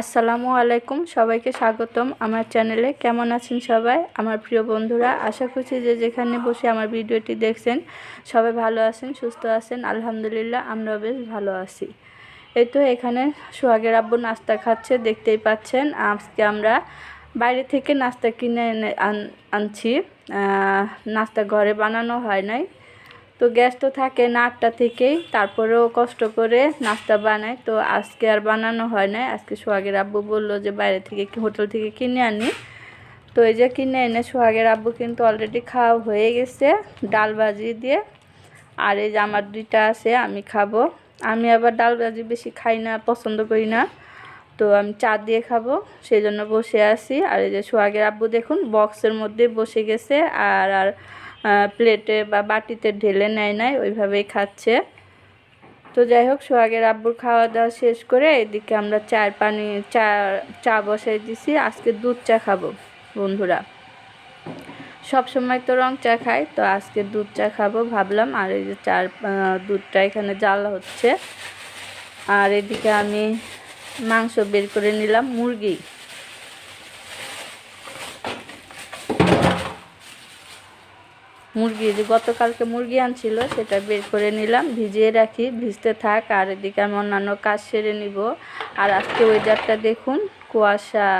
আসসালামু আলাইকুম, সবাইকে স্বাগতম আমার চ্যানেলে। কেমন আছেন সবাই? আমার প্রিয় বন্ধুরা, আশা করছি যে যেখানে বসে আমার ভিডিওটি দেখছেন, সবাই ভালো আছেন, সুস্থ আছেন। আলহামদুলিল্লাহ, আমরাও বেশ ভালো আছি। এই তো এখানে সোহাগের আব্বু নাস্তা খাচ্ছে, দেখতেই পাচ্ছেন। আজকে আমরা বাইরে থেকে নাস্তা কিনে এনে আন- আনছি। নাস্তা ঘরে বানানো হয় নাই। তো গ্যাস তো থাকে না আটটা থেকেই, তারপরেও কষ্ট করে নাস্তা বানাই তো আজকে আর বানানো হয় না আজকে সোহাগের আব্বু বলল যে বাইরে থেকে হোটেল থেকে কিনে আনি। তো এই যে কিনে এনে সোহাগের আব্বু কিন্তু অলরেডি খাওয়া হয়ে গেছে ডাল ভাজি দিয়ে। আর এই যে আমার দুইটা আছে, আমি খাব। আমি আবার ডাল ভাজি বেশি খাই না, পছন্দ করি না। তো আমি চা দিয়ে খাব, সেই জন্য বসে আছি। আর এই যে সোহাগের আব্বু দেখুন বক্সের মধ্যে বসে গেছে। আর আর প্লেটে বা বাটিতে ঢেলে নেয় নাই, ওইভাবেই খাচ্ছে। তো যাই হোক, সোহাগের আব্বুর খাওয়া দাওয়া শেষ করে এদিকে আমরা চার পানি, চা চা বসাই দিছি। আজকে দুধ চা খাব, বন্ধুরা। সব সময় তো রং চা খাই, তো আজকে দুধ চা খাব ভাবলাম। আর এই যে চার দুধটা এখানে জ্বালা হচ্ছে। আর এদিকে আমি মাংস বের করে নিলাম, মুরগি। মুরগি, যে গতকালকে মুরগি আনছিল সেটা বের করে নিলাম, ভিজিয়ে রাখি, ভিজতে থাক, আর এদিকে আমি অন্যান্য কাজ সেরে নিব। আর আজকে ওয়েদারটা দেখুন, কুয়াশা।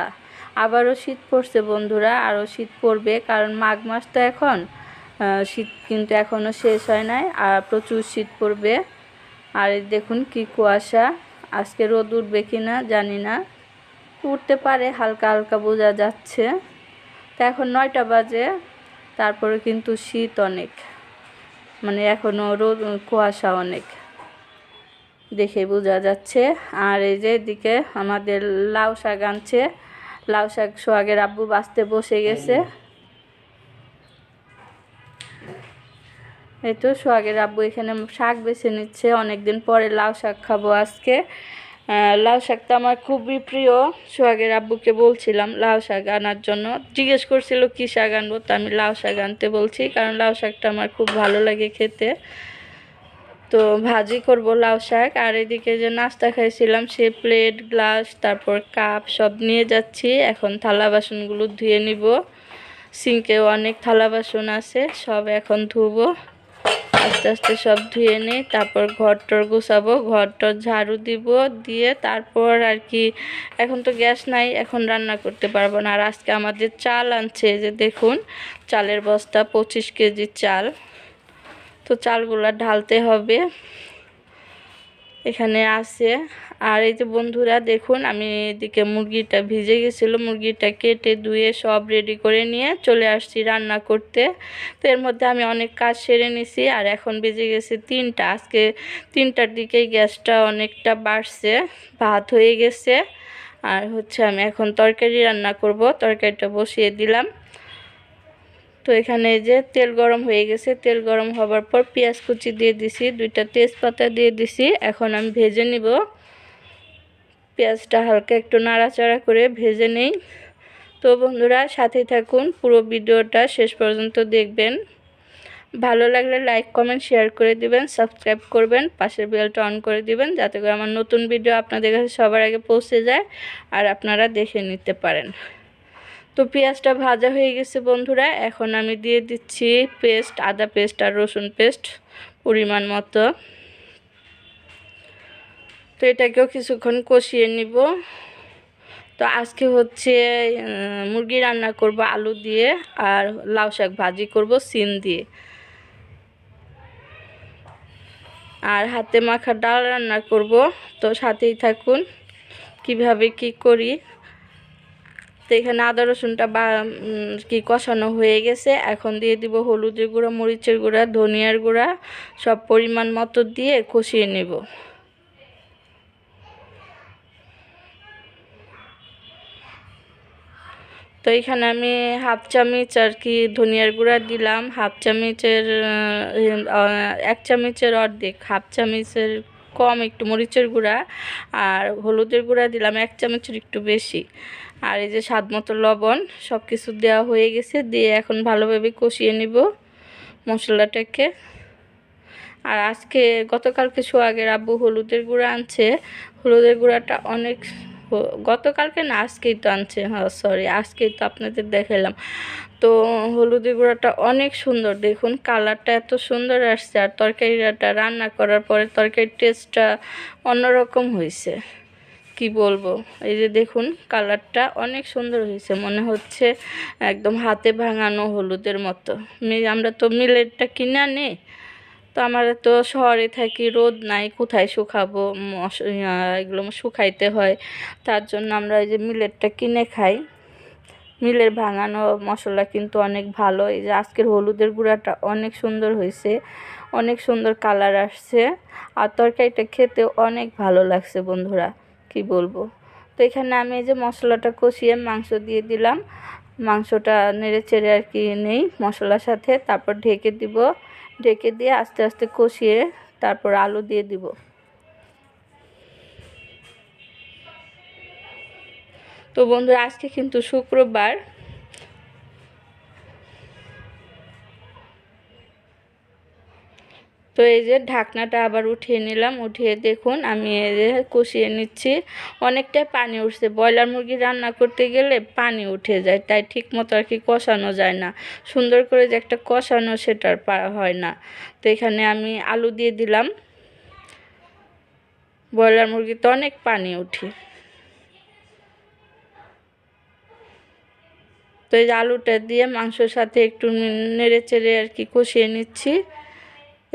আবারও শীত পড়ছে বন্ধুরা, আরও শীত পড়বে, কারণ মাঘ মাস তো এখন। শীত কিন্তু এখনও শেষ হয় নাই, আর প্রচুর শীত পড়বে। আর দেখুন কি কুয়াশা, আজকে রোদ উঠবে কি না জানি না। উঠতে পারে, হালকা হালকা বোঝা যাচ্ছে। তো এখন নয়টা বাজে তারপরে কিন্তু শীত অনেক। মানে এখনও রোদ, কুয়াশা অনেক। দেখে বোঝা যাচ্ছে। আর এই যে এদিকে আমাদের লাউ শাক আনছে। লাউ শাক সোহাগের আব্বু বাঁচতে বসে গেছে। এই তো সোহাগের আব্বু এখানে শাক বেছে নিচ্ছে। অনেকদিন পরে লাউ শাক খাব আজকে। লাউ শাকটা আমার খুবই প্রিয়। সোহাগের আব্বুকে বলছিলাম লাউ শাক আনার জন্য। জিজ্ঞেস করছিল, কী শাক আনব? তো আমি লাউ শাক আনতে বলছি, কারণ লাউ শাকটা আমার খুব ভালো লাগে খেতে। তো ভাজি করব লাউ শাক, আর এদিকে যে নাস্তা খাইছিলাম, সে প্লেট, গ্লাস, তারপর কাপ, সব নিয়ে যাচ্ছি। এখন থালা বাসনগুলো ধুয়ে নিব। সিঙ্কেও অনেক থালা বাসন আছে, সব এখন ধুবো। আস্তে আস্তে সব ধুয়ে নিই, তারপর ঘর ঘরটর গুছাবো, ঘরটর ঝাড়ু দিব, দিয়ে তারপর আর কি, এখন তো গ্যাস নাই, এখন রান্না করতে পারব না। আর আজকে আমাদের চাল আনছে যে দেখুন, চালের বস্তা, পঁচিশ কেজি চাল। তো চালগুলো ঢালতে হবে। এখানে আছে আর এই যে বন্ধুরা, দেখুন আমি এদিকে মুরগিটা ভিজে গেছিল, মুরগিটা কেটে ধুয়ে সব রেডি করে নিয়ে চলে আসছি রান্না করতে। তো এর মধ্যে আমি অনেক কাজ সেরে নিছি আর এখন বেজে গেছে তিনটা। আজকে তিনটার দিকে গ্যাসটা অনেকটা বাড়ছে, ভাত হয়ে গেছে। আর হচ্ছে আমি এখন তরকারি রান্না করব, তরকারিটা বসিয়ে দিলাম। তো এখানে যে তেল গরম হয়ে গেছে, তেল গরম হবার পর পেঁয়াজ কুচি দিয়ে দিছি, দুইটা তেজপাতা দিয়ে দিছি। এখন আমি ভেজে নিব। পেঁয়াজটা হালকা একটু নাড়াচাড়া করে ভেজে নেই। তো বন্ধুরা সাথে থাকুন, পুরো ভিডিওটা শেষ পর্যন্ত দেখবেন। ভালো লাগলে লাইক, কমেন্ট, শেয়ার করে দিবেন, সাবস্ক্রাইব করবেন, পাশের বেলটা অন করে দিবেন, যাতে করে আমার নতুন ভিডিও আপনাদের কাছে সবার আগে পৌঁছে যায় আর আপনারা দেখে নিতে পারেন। তো পেঁয়াজটা ভাজা হয়ে গেছে বন্ধুরা, এখন আমি দিয়ে দিচ্ছি পেস্ট, আদা পেস্ট আর রসুন পেস্ট পরিমাণ মতো। তো এটাকেও কিছুক্ষণ কষিয়ে নিব। তো আজকে হচ্ছে মুরগি রান্না করব আলু দিয়ে আর লাউ শাক ভাজি করব সিম দিয়ে। আর হাতে মাখা ডাল রান্না করব, তো সাথেই থাকুন কীভাবে কি করি। তো এখানে আদা রসুনটা বা কি কষানো হয়ে গেছে, এখন দিয়ে দিব হলুদের গুঁড়া, মরিচের গুঁড়া, ধনিয়ার গুঁড়া, সব পরিমাণ মতো দিয়ে কষিয়ে নেব। তো এখানে আমি হাফ চামচ আর কি ধনিয়ার গুঁড়া দিলাম। হাফ চামচের এক চামচের অর্ধেক, হাফ চামচের কম একটু মরিচের গুঁড়া আর হলুদের গুঁড়া দিলাম, এক চামচের একটু বেশি। আর এই যে স্বাদ মতো লবণ সব কিছু দেওয়া হয়ে গেছে, দিয়ে এখন ভালোভাবে কষিয়ে নিব মশলাটাকে। আর আজকে, গতকালকে সোহাগের আব্বু হলুদের গুঁড়া আনছে। হলুদের গুঁড়াটা অনেক হো- গতকালকে না, আজকেই তো আনছে হ্যাঁ সরি আজকেই তো আপনাদের দেখালাম তো হলুদি গুঁড়াটা অনেক সুন্দর, দেখুন, কালারটা এত সুন্দর আসছে, আর তরকারিটা রান্না করার পরে তরকারির টেস্টটা অন্যরকম হয়েছে কি বলব? এই যে দেখুন, কালারটা অনেক সুন্দর হয়েছে মনে হচ্ছে একদম হাতে ভাঙানো হলুদের মতো। আমরা তো মিলেটটা কিনে আনি তো আমার তো শহরে থাকি, রোদ নাই, কোথায় শুকাবো? এগুলো শুকাইতে হয়। তার জন্য আমরা এই যে মিলেটটা কিনে খাই। মিলের ভাঙানো মশলা কিন্তু অনেক ভালো। এই যে আজকের হলুদের গুঁড়াটা অনেক সুন্দর হয়েছে। অনেক সুন্দর কালার আসছে। আর তরকারিটা খেতে অনেক ভালো লাগছে বন্ধুরা, কি বলব? তো এখানে আমি এই যে মশলাটা কষিয়ে মাংস দিয়ে দিলাম। মাংসটা নেড়ে চেড়ে আর কি নেই মশলার সাথে। তারপর ঢেকে দিব। ঢেকে দিয়ে আস্তে আস্তে কষিয়ে তারপর আলু দিয়ে দিব। তো বন্ধুরা আজকে কিন্তু শুক্রবার। তো এই যে ঢাকনাটা আবার উঠিয়ে নিলাম, উঠিয়ে দেখুন আমি কষিয়ে নিচ্ছি। অনেকটাই পানি উঠছে। ব্রয়লার মুরগি রান্না করতে গেলে পানি উঠে যায়, তাই ঠিক মতো আর কি কষানো যায় না। সুন্দর করে যে একটা কষানো সেটার হয় না। তো এখানে আমি আলু দিয়ে দিলাম। ব্রয়লার মুরগিতে অনেক পানি উঠে। তো এই আলুটা দিয়ে মাংসর সাথে একটু নেড়ে চেড়ে আর কি কষিয়ে নিচ্ছি।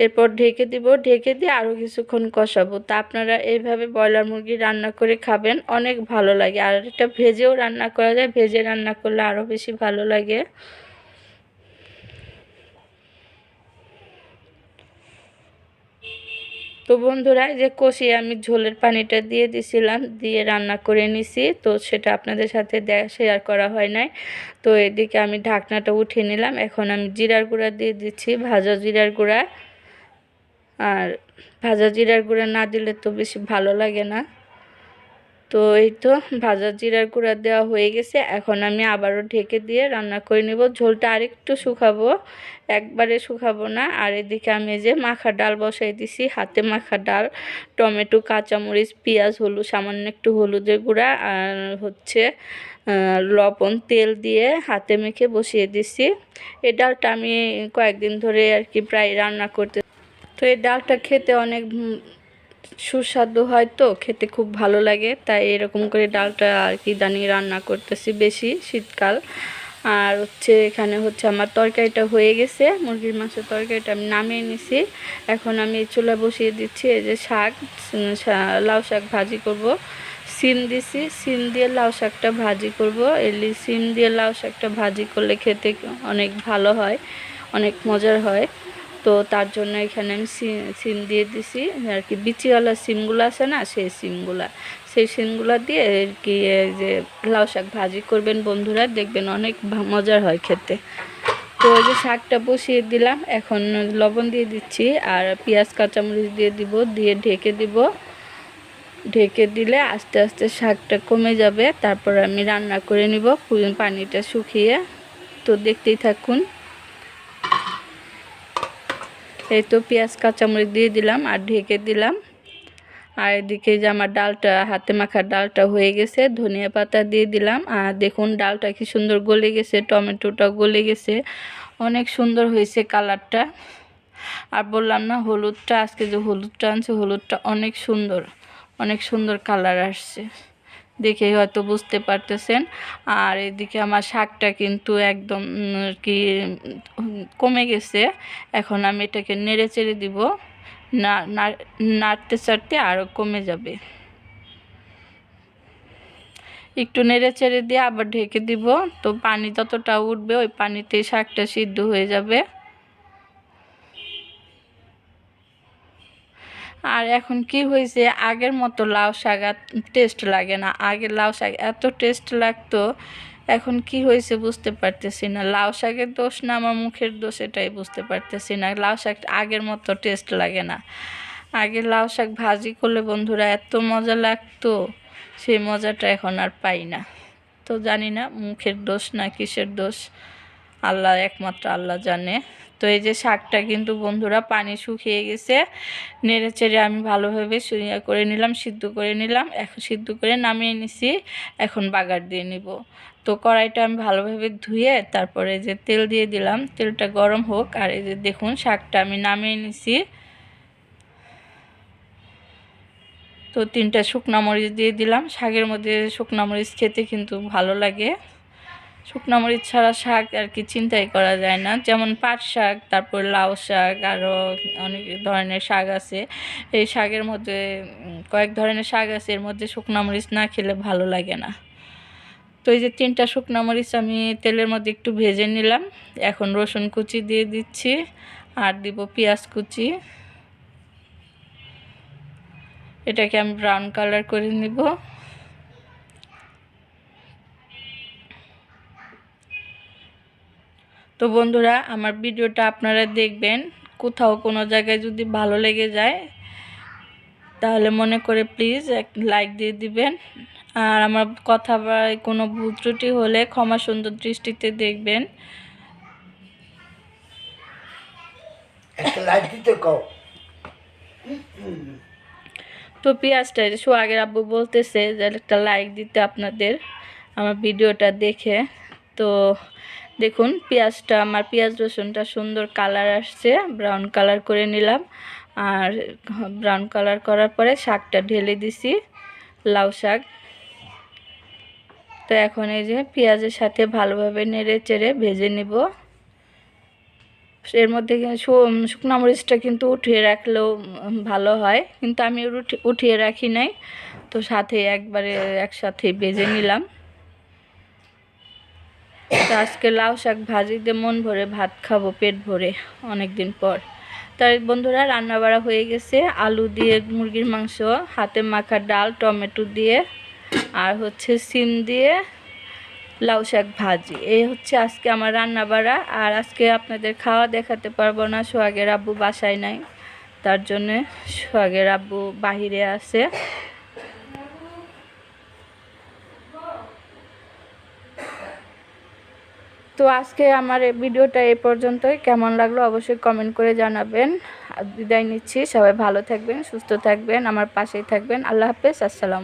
এরপর ঢেকে দিব, ঢেকে দিয়ে আরও কিছুক্ষণ কষাবো। তা আপনারা এইভাবে ব্রয়লার মুরগি রান্না করে খাবেন, অনেক ভালো লাগে। আর এটা ভেজেও রান্না করা যায়, ভেজে রান্না করলে আরও বেশি ভালো লাগে। তো বন্ধুরা যে কষিয়ে আমি ঝোলের পানিটা দিয়ে দিছিলাম, দিয়ে রান্না করে নিছি। তো সেটা আপনাদের সাথে শেয়ার করা হয় নাই। তো এদিকে আমি ঢাকনাটা উঠিয়ে নিলাম। এখন আমি জিরার গুঁড়া দিয়ে দিচ্ছি, ভাজা জিরার গুঁড়া। আর ভাজা জিরার গুঁড়া না দিলে তো বেশি ভালো লাগে না। তো এই তো ভাজা জিরার গুঁড়া দেওয়া হয়ে গেছে। এখন আমি আবারও ঢেকে দিয়ে রান্না করে নেব। ঝোলটা আরেকটু শুকাবো, একবারে শুকাবো না। আর এদিকে আমি যে মাখা ডাল বসাই দিছি, হাতে মাখা ডাল, টমেটো, কাঁচামরিচ, পেঁয়াজ, হলুদ, সামান্য একটু হলুদের গুঁড়া আর হচ্ছে লবণ, তেল দিয়ে হাতে মেখে বসিয়ে দিছি। এই ডালটা আমি কয়েকদিন ধরে আর কি প্রায় রান্না করতে তো এই ডালটা খেতে অনেক সুস্বাদু হয় তো, খেতে খুব ভালো লাগে। তাই এরকম করে ডালটা আর কি দানি রান্না করতেছি বেশি শীতকাল। আর হচ্ছে এখানে হচ্ছে আমার তরকারিটা হয়ে গেছে, মুরগির মাংসের তরকারিটা আমি নামিয়ে নিছি। এখন আমি চুলা বসিয়ে দিচ্ছি এই যে শাক লাউ শাক ভাজি করব। সিম দিছি, সিম দিয়ে লাউ শাকটা ভাজি করব। এলি সিম দিয়ে লাউ শাকটা ভাজি করলে খেতে অনেক ভালো হয়, অনেক মজার হয়। তো তার জন্য এখানে আমি সিম দিয়ে দিছি। আর কি বিচিওয়ালা সিমগুলো আছে না, সেই সিমগুলা। সেই সিমগুলা দিয়ে আর কি যে লাউ শাক ভাজি করবেন বন্ধুরা, দেখবেন অনেক মজার হয় খেতে। তো ওই যে শাকটা বসিয়ে দিলাম, এখন লবণ দিয়ে দিচ্ছি আর পেঁয়াজ, কাঁচামরিচ দিয়ে দিব, দিয়ে ঢেকে দিব। ঢেকে দিলে আস্তে আস্তে শাকটা কমে যাবে, তারপর আমি রান্না করে নিব পানিটা শুকিয়ে। তো দেখতেই থাকুন। এই তো পেঁয়াজ, কাঁচামরিচ দিয়ে দিলাম আর ঢেকে দিলাম। আর এদিকে যে আমার ডালটা, হাতে মাখার ডালটা হয়ে গেছে, ধনিয়া পাতা দিয়ে দিলাম। আর দেখুন ডালটা কি সুন্দর গলে গেছে, টমেটোটা গলে গেছে, অনেক সুন্দর হয়েছে কালারটা। আর বললাম না, হলুদটা, আজকে যে হলুদটা আনছে, হলুদটা অনেক সুন্দর অনেক সুন্দর কালার আসছে। দেখেই হয়তো বুঝতে পারতেছেন। আর এদিকে আমার শাকটা কিন্তু একদম কি কমে গেছে। এখন আমি এটাকে নেড়ে চেড়ে দিব। না নাড়তে চাড়তে আরও কমে যাবে। একটু নেড়ে চেড়ে দিয়ে আবার ঢেকে দিব। তো পানি যতটা উঠবে, ওই পানিতেই শাকটা সিদ্ধ হয়ে যাবে। আর এখন কি হয়েছে? আগের মতো লাউ শাক আর টেস্ট লাগে না। আগে লাউ শাক এত টেস্ট লাগতো, এখন কি হয়েছে বুঝতে পারতেছি না। লাউ শাকের দোষ না, আমার মুখের দোষ এটাই বুঝতে পারতেছি না। লাউ শাক আগের মতো টেস্ট লাগে না। আগে লাউ শাক ভাজি করলে বন্ধুরা এত মজা লাগতো, সেই মজাটা এখন আর পাই না। তো জানি না মুখের দোষ না কিসের দোষ। আল্লাহ, একমাত্র আল্লাহ জানে। তো এই যে শাকটা কিন্তু বন্ধুরা পানি শুকিয়ে গেছে, নেড়ে চেড়ে আমি ভালোভাবে করে নিলাম, সিদ্ধ করে নিলাম, এখন সিদ্ধ করে নামিয়ে নিছি, এখন বাগার দিয়ে নিব। তো কড়াইটা আমি ভালোভাবে ধুয়ে তারপরে যে তেল দিয়ে দিলাম, তেলটা গরম হোক, আর এই যে দেখুন শাকটা আমি নামিয়ে নিছি। তো তিনটা শুকনা মরিচ দিয়ে দিলাম, শাকের মধ্যে শুকনা মরিচ খেতে কিন্তু ভালো লাগে। শুকনা মরিচ ছাড়া শাক আর কি চিন্তাই করা যায় না। যেমন পাট শাক, তারপর লাউ শাক আরও অনেক ধরনের শাক আছে। এই শাকের মধ্যে কয়েক ধরনের শাক আছে, এর মধ্যে শুকনো মরিচ না খেলে ভালো লাগে না। তো এই যে তিনটা শুকনো মরিচ আমি তেলের মধ্যে একটু ভেজে নিলাম। এখন রসুন কুচি দিয়ে দিচ্ছি আর দিব পেঁয়াজ কুচি। এটাকে আমি ব্রাউন কালার করে নিব। তো বন্ধুরা আমার ভিডিওটা আপনারা দেখবেন। কোথাও কোনো জায়গায় যদি ভালো লেগে যায় তাহলে মনে করে প্লিজ এক লাইক দিয়ে দিবেন। আর আমার কথা বা কোনো ভুল ত্রুটি হলে ক্ষমা সুন্দর দৃষ্টিতে দেখবেন। তো পেঁয়াজটা যে সোহাগের আব্বু বলতেছে যে একটা লাইক দিতে আপনাদের আমার ভিডিওটা দেখে। তো দেখুন, পেঁয়াজটা, আমার পেঁয়াজ রসুনটা সুন্দর কালার আসছে ব্রাউন কালার করে নিলাম। আর ব্রাউন কালার করার পরে শাকটা ঢেলে দিছি, লাউ শাক। তো এখন এই যে পেঁয়াজের সাথে ভালোভাবে নেড়ে চেড়ে ভেজে নিব। এর মধ্যে শুকনো মরিচটা কিন্তু উঠিয়ে রাখলেও ভালো হয়। কিন্তু আমি উঠি- উঠিয়ে রাখি নাই। তো সাথে একবারে একসাথে ভেজে নিলাম। তো আজকে লাউ শাক ভাজি দিয়ে মন ভরে ভাত খাব, পেট ভরে অনেক দিন পর তাই বন্ধুরা রান্না বাড়া হয়ে গেছে। আলু দিয়ে মুরগির মাংস, হাতে মাখা ডাল, টমেটো দিয়ে, আর হচ্ছে সিম দিয়ে লাউ শাক ভাজি। এই হচ্ছে আজকে আমার রান্না বাড়া আর আজকে আপনাদের খাওয়া দেখাতে পারব না, সোহাগের আব্বু বাসায় নাই। তার জন্যে সোহাগের আব্বু বাহিরে আছে। তো আজকে আমার এই ভিডিওটা এ পর্যন্তই। কেমন লাগল অবশ্যই কমেন্ট করে জানাবেন। বিদায় নিচ্ছি। সবাই ভালো থাকবেন, সুস্থ থাকবেন, আমার পাশেই থাকবেন। আল্লাহ হাফেজ, আসসালামু